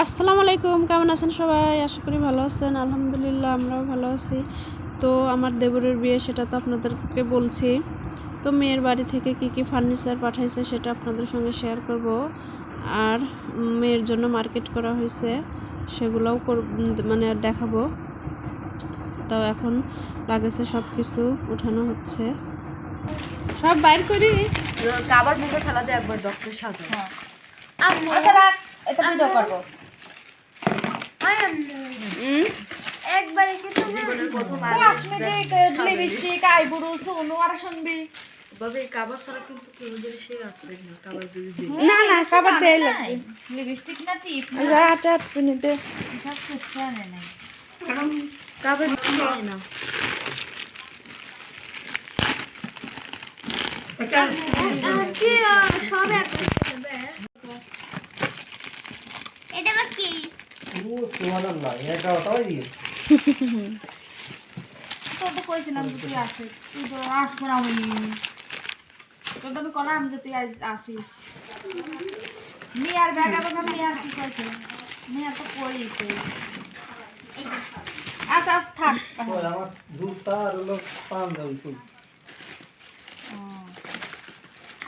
আসসালামু আলাইকুম কেমন আছেন সবাই? আশা করি ভালো আছেন। আলহামদুলিল্লাহ আমরাও ভালো আছি। তো আমার দেবরের বিয়ে সেটা তো আপনাদেরকে বলছি। তো মেয়ের বাড়ি থেকে কি কি ফার্নিচার পাঠাইছে সেটা আপনাদের সঙ্গে শেয়ার করব। আর মেয়ের জন্য মার্কেট করা হয়েছে সেগুলোও কর- মানে দেখাবো। তো এখন লাগেছে সব কিছু উঠানো হচ্ছে। সব বাইর করি। আবার মুখে খেলা দিয়ে একবার ডক্টর সাথে আচ্ছা রাখ। এটা ভিডিও করব। উম, একবারে কি তুমি জীবনের প্রথম কসমেটিক লিপস্টিক আইব্রো সোনো আর শুনবি কাবার না কাবার না না খাবার দেয় লাগবে লিপস্টিক না টিপ রাত আট মিনিটে সব কিছু আনে নাই কাবার দিই না এটা কি তো তো কইছিলাম যে তুই আসিস। তুই তো আসব না আমি। তোর তো আমি কলাম যে তুই আসিস। মিয়ার ব্যাগ আবার মিয়ার কি কইছে? মিয়ার তো কইছে। আচ্ছা আচ্ছা থাক।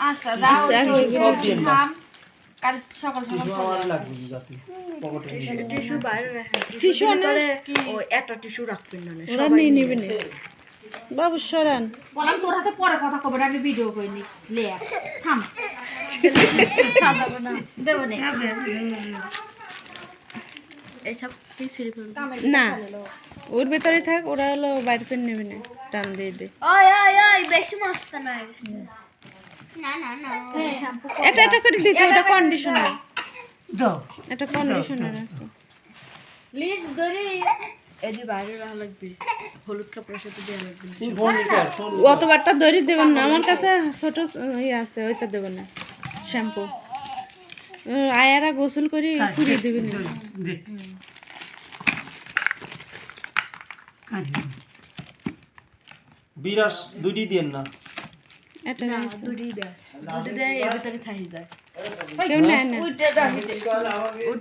আচ্ছা যাও কাল সকাল সকাল। টিস্যু বাইরে রাখেন টিস্যু করে কি? ও একটা টিস্যু রাখবেন না ওরা নিয়ে নিবে না। বাবু সরান। বললাম তোর হাতে পরে কথা কবে আমি ভিডিও করিনি। লে থাম। সাজাবো না। দেবো নে। না ওর ভেতরে থাক ওরা হলো বাইরে নেবে না টান দিয়ে দে। ওই ওই ওই বেশি মস্ত না না না না এটা এটা করে দিতে ওটা কন্ডিশনার এটা কন্ডিশনার আছে। প্লিজ বাইরে রাখা লাগবে। হলুদ কাপড়ের সাথে দেওয়া লাগবে। অতবারটা দড়ি দেবেন না। আমার কাছে ছোট ইয়ে আছে ওইটা দেবেন না। শ্যাম্পু। আয়ারা গোসল করে পুড়িয়ে দেবেন না। বিরাস দুইটি দিন না। এটা না দুটি দেয়। দুটি দেয় এর ভিতরে থাকি যায় না রাখি দে।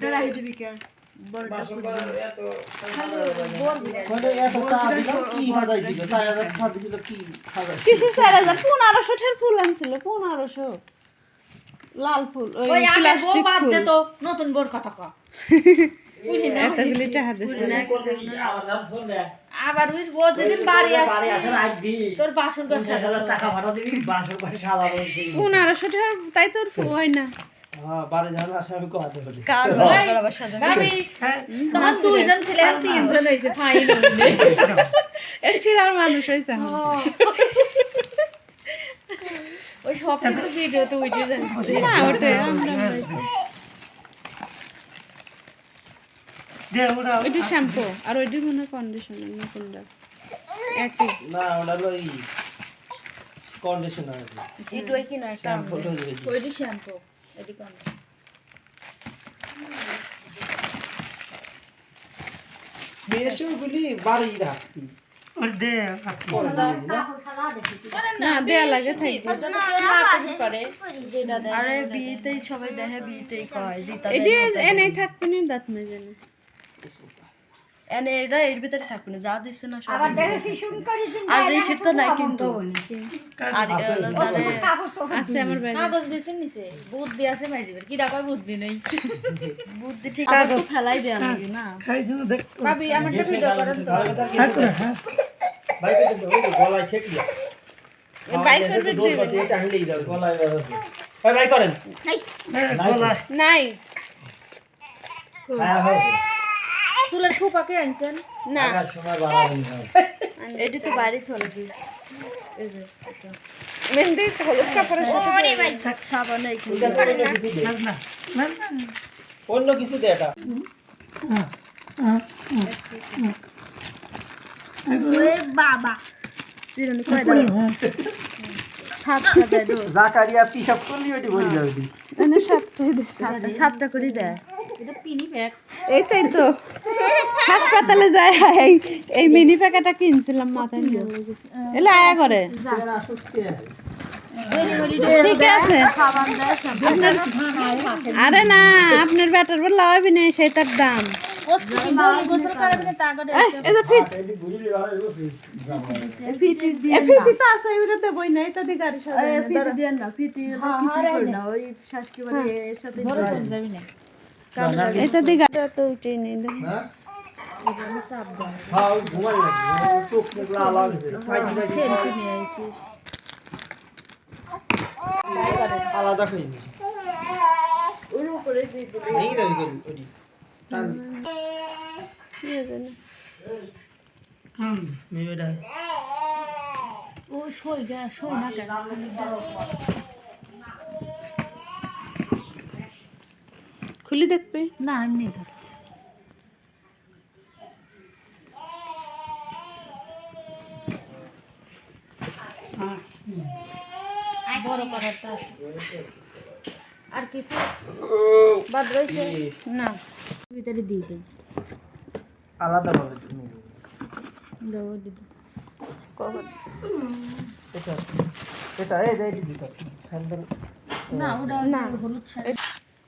রাখি দিবি। কে পনেরোশো ঠের ফুল আনছিল? পনেরোশো লাল ফুল ওই প্লাস্টিক ফুল। তো নতুন বোর কথা গুলি টাকা দিছিল। আবার ওই ও যেদিন বাড়ি আসবে। তোর বাসন ঘর সাজাবো পনেরোশো ঠের তাই তোর হয়। না। হ্যাঁ বারে যাওয়ার আসে আমি কথা বলি কার ঘর আবার সাজাবে ভাবি তখন দুইজন ছিলে আর তিনজন হয়েছে ফাইন মানুষ হয়েছে ওই সব কিন্তু ভিডিওতে উঠে যাচ্ছে না ওটাই আমরা ওইটা শ্যাম্পু আর ওইটা মনে হয় কন্ডিশনার না কোনটা একই না ওটা হলো এই কন্ডিশনার একটু কি না শ্যাম্পু ওইটি শ্যাম্পু এটি কোন মেয়েগুলি বাড়ি রাখতি না দেয়া লাগে থাকবে আরে বিয়েতেই সবাই দেখে বিয়েতেই কয় এনে থাকবে না দাঁত মেজে না এটা এর ভিতরে থাকবে না যা দিচ্ছে না সব আর রিসিট তো নাই কিন্তু। আর আছে আমার ব্যাগে। কাগজ দিছেন নিছে। বুদ্ধি আছে মাইজিবের কি ডাকা বুদ্ধি নেই। বুদ্ধি ঠিক আছে ফেলাই দেওয়া লাগে না। ভাবি আমার একটা ভিডিও করেন তো। ভাই বাইক করবে দাও গলায় ভাই ভাই করেন। নাই। হ্যাঁ ভাই চুলের খুপাকে আনছেন? না। এটি তো বাড়ি থলে দি এই যে এটা। মেহেন্দি হলুদ কাপড়ের সাবান এই অন্য কিছু দে এটা। বাবা। জাকারিয়া পিসাব করলি ওইটি বলি যাবে। সাতটা। সাতটা করে দেয় এটা পিনি ব্যাগ এইটাই তো। হাসপাতালে যায় এই এই মিনি প্যাকেটটা কিনছিলাম মাথায় নিয়ে। এলে আয়া করে। ঠিক আছে। আরে না আপনার ব্যাটার বললা হবে না সেটার দাম। এটা দি গাড়ি তো উঠে নেই আলাদা খাই হুম মেয়েটা। ও সই গা সই না কেন? খুলি দেখবে? না এমনি ধর। আছে। আর কিছু? বাদ রয়েছে? না। ভিতরে দিয়ে আলাদা ভাবে দিদি এটা এটা এই যে স্যান্ডেল। না ওটা না। হলুদ শাড়ি।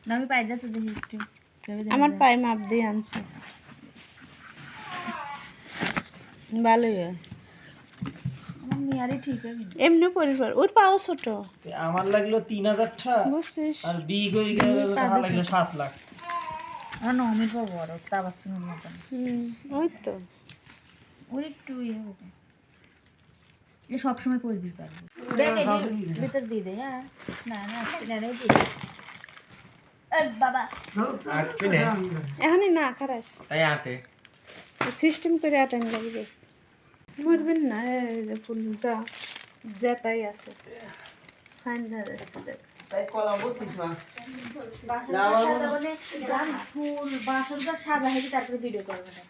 না আমি পায়দা তো দেখি একটু। আমার পায়ে মাপ দিয়ে আনছে। ভালোই হয়। ঠিক আছে এমনি পরিবার ওর পাও ছোট। আমার লাগল তিন হাজার টাকা বুঝছিস? আর বি গেলে লাগল সাত লাখ। আমার নমির পাবো বড় তাবাসুমের মতন হুম ওই তো। ওর একটু ইয়ে হবে। এ সবসময় পরবি পারবি ভিতর দিয়ে দে হ্যাঁ। না না আজকে না দিয়ে দে বাবা। আটকে নে। এখনই না খারাস। তাই আটে। সিস্টেম করে আটান লাগবে মরবেন না এই ফুল যা যা তাই আছে ফাইন তাই কলা বলছিস না বাসন সাজা মানে ফুল বাসনটা সাজা হয়ে তারপরে ভিডিও করবে। না